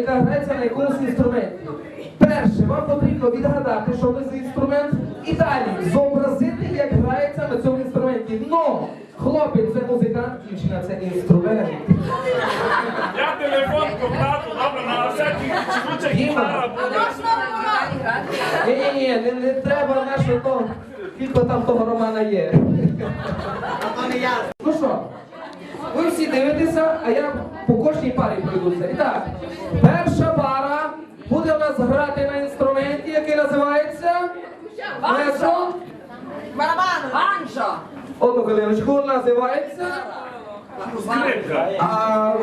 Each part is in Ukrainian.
яка грається на якомусь інструменті. Перше, вам потрібно відгадати, що це за інструмент, і далі зобразити, як грається на цьому інструменті. Но хлопець це музикант, дівчина це інструмент. Я телефон купляв, добре, на всякий гітара буде. Ні, ні, ні, не, не треба нашого того, скільки там того романа є. Ну що, всі дивитеся, а я по кожній парі пройдуся. І так, перша пара буде у нас грати на інструменті, який називається Маестро. Банджо! Одну хвилиночку, називається. Скрипка. А,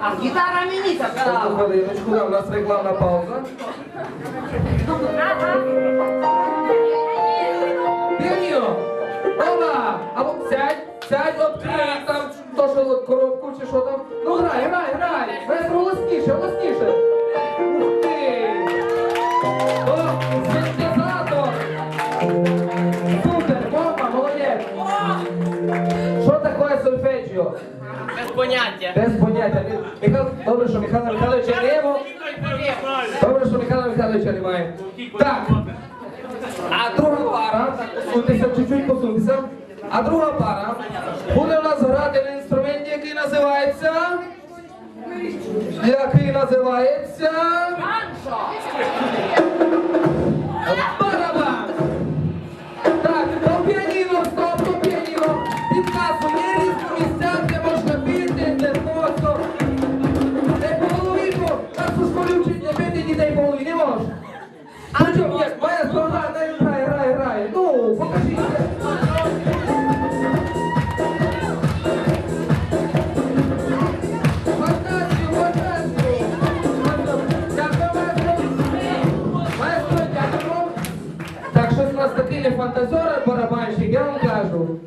А гітара мені одну забрала. хвилиночку, у нас рекламна пауза. Сядь, відкрий там то, що коробку чи що там. Ну грай, грай, грай! Весь голосніше, голосніше! Ух ти! О, синтезатор! Супер, бомба, молодець! Що таке сольфеджіо? Без поняття. Без поняття. Михайло, добре, що Михайло Михайловича не. Добре, що Михайло Михайловича немає. Так. А друга пара, посуньтеся, чуть-чуть посуньтеся. А друга пара буде у нас грати на інструменті, який називається. Який називається. Щось у нас такий не фантазер, барабанщик, я вам кажу.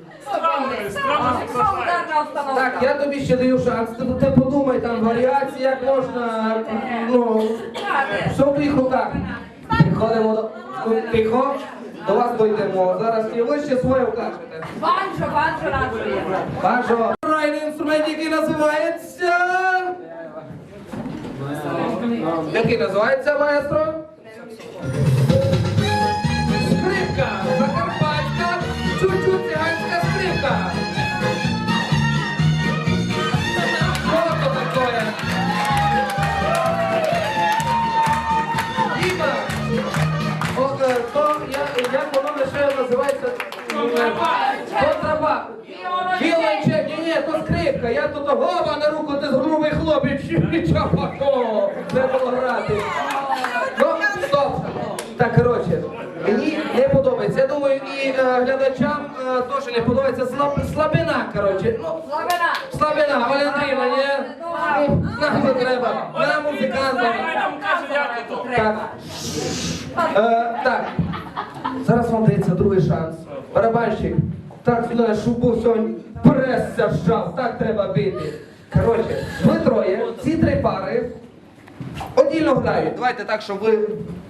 Так, я тобі ще даю шанс. Ти, ти подумай там варіації, як можна. Ну, що в твоїх руках? Приходимо до. Ну, тихо. До вас дойдемо. Зараз і ви ще своє вкажете. Банджо, банджо нашої. Вашого райний інструмент, який називається. Який називається, маестро? Контрабас. Віолончель, ні, ні, то скрипка. Я тут гоба на руку, ти грубий хлопець. Чого? Це було грати. Ну, стоп. Так, коротше, мені не подобається. Я думаю, і е, глядачам е, теж не подобається слаб, слабина, коротше. Ну, Славина. слабина, Валентина, ні? Нам не треба. Нам музикантам. То. Так. Е, так. Зараз вам дається другий шанс. Барабанщик. Так, сюди шубу сьогодні пресся зжав, так треба бити. Коротше, ви троє, ці три пари одільно грають. Давайте так, щоб ви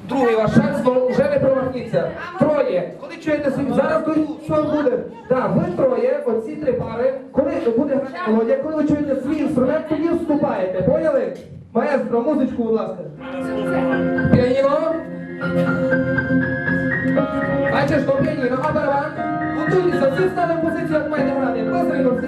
другий ваш шанс, вже не промахніться. Троє. Коли чуєте собі, зараз до що буде? Так, ви троє, оці три пари, коли буде грати Володя, коли ви чуєте свій інструмент, тоді вступаєте. Поняли? Маестро, музичку, будь ласка. Піаніно. Бачиш, то піаніно, а барабан. Готуйтеся, всі стали в позицію, як маєте грати. Быстренько всі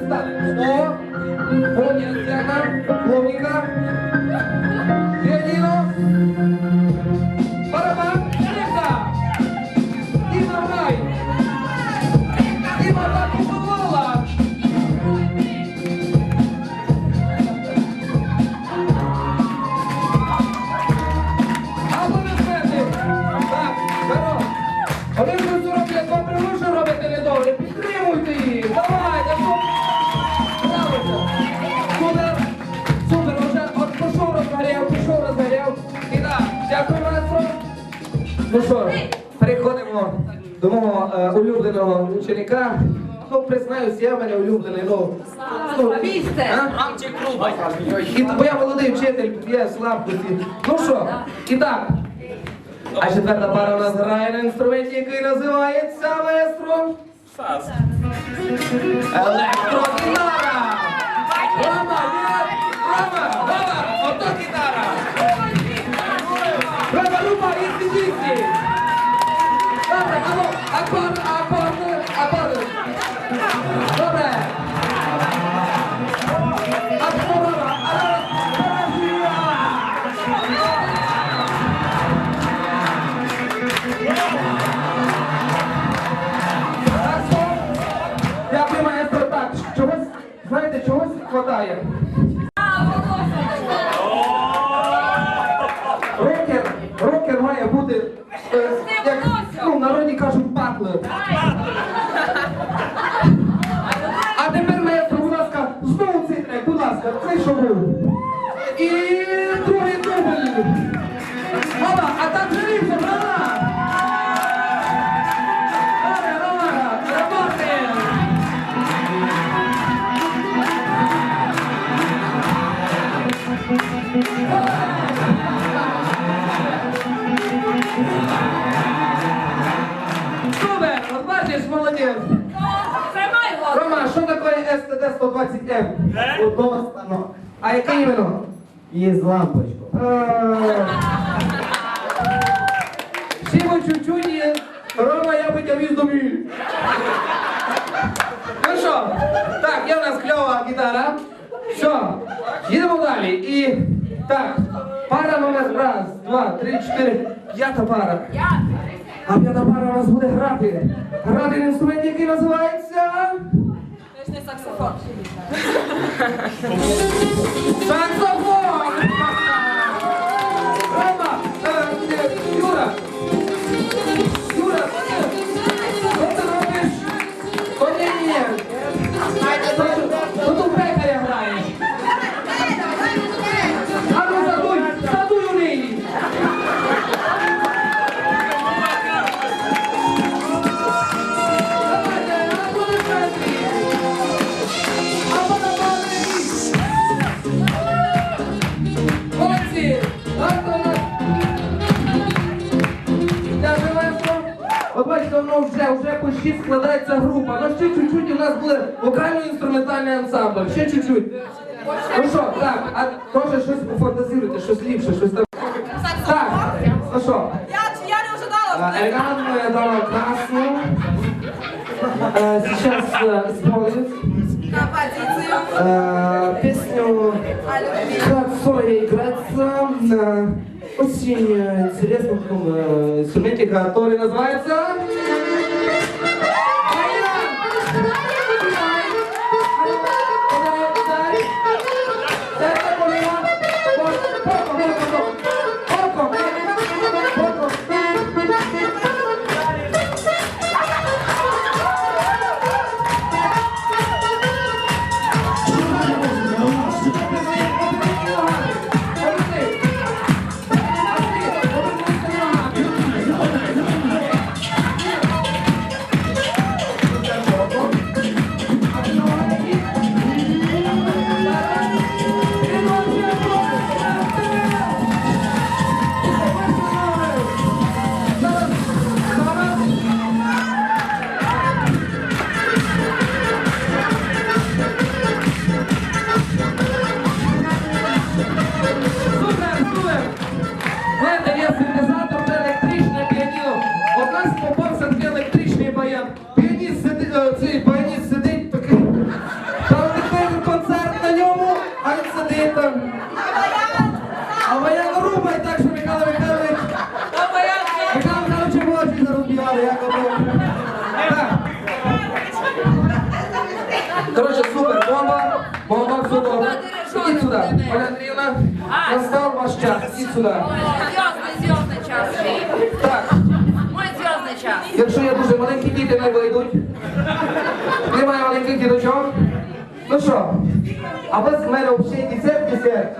Ну що, переходимо до мого е, улюбленого ученика. Ну, признаюсь, я в мене улюблений. Ну, ну, бо я молодий вчитель, є слабкості. Ну що, і так. А четверта пара у нас грає на інструменті, який називається маестро. Сас. Електрогітара! Рома, є! Рома, Рома, ото гітара! Апорт, апорт, апорт. Добре. Дякую, маестро. Так, чогось, знаєте, чогось хватає. Рокер, рокер має бути Look. І з лампочкою. Е, Всього чуть-чуть Рома, я би тебе віз. Ну що, так, є в нас кльова гітара. Все, їдемо далі. І так, пара номер раз, два, три, чотири, п'ята пара. А п'ята пара у нас буде грати. Грати на інструменті, який називається. Саксофон. Саксофон! вже почти складається група. Ну ще чуть-чуть у нас буде вокально-інструментальний ансамбль. Ще чуть-чуть. Ну що, так, а теж щось пофантазируйте, щось ліпше, щось там. Так, ну що, Я, я не ожидала. а, элегантную я дала красную. Э, Сейчас э, исполнит На позицію. э, песню А любви. как соло играется на очень э, интересном таком, э, инструменте, который называется... баян так, що Михайло Михайлович. Михайло Михайлович молодший зарубіали, як. Так. Коротше, супер, бомба, бомба, добре. Ідіть сюди. Оля Андріївна, настав ваш час. Ідіть сюди. Зв'язний, зв'язний час. Так, Мой зв'язний час. якщо є дуже маленькі діти, не вийдуть. Немає маленьких діточок. Ну що, а ви з мене взагалі десерт, десерт.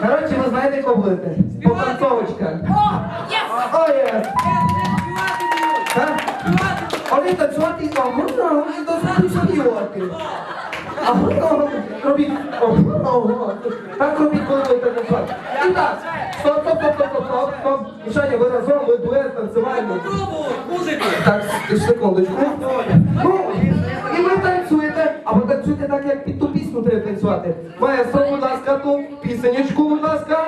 Коротше, ви знаєте, кого будете? Потанцовочка. О, є. Вони танцювати, а можна і до танцювати. А можна робіть, о, о, так робіть, коли будете танцювати. І так, стоп, стоп, стоп, стоп, стоп, стоп. Мішаня, ви разом, ви дует танцювальний. Так, секундочку. Ну, і ви танцюєте, а ви танцюєте так, як під пісню треба танцювати. Маестро, будь ласка, ту пісенечку, будь ласка.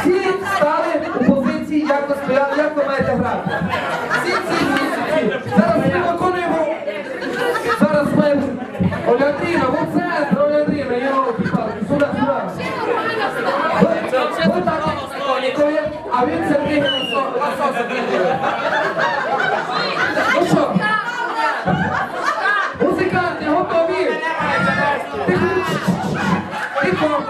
Всі стали у позиції, як ви стояли, як ви маєте грати. Всі ці місяці. Зараз ми виконуємо Зараз ми... Оля Андріївна, в центр, Оля Андріївна, йолки палки сюди, сюди. Ви, так виконуєте, а він це прийняв насоси. Ну що, музиканти готові? Тихо, тихо,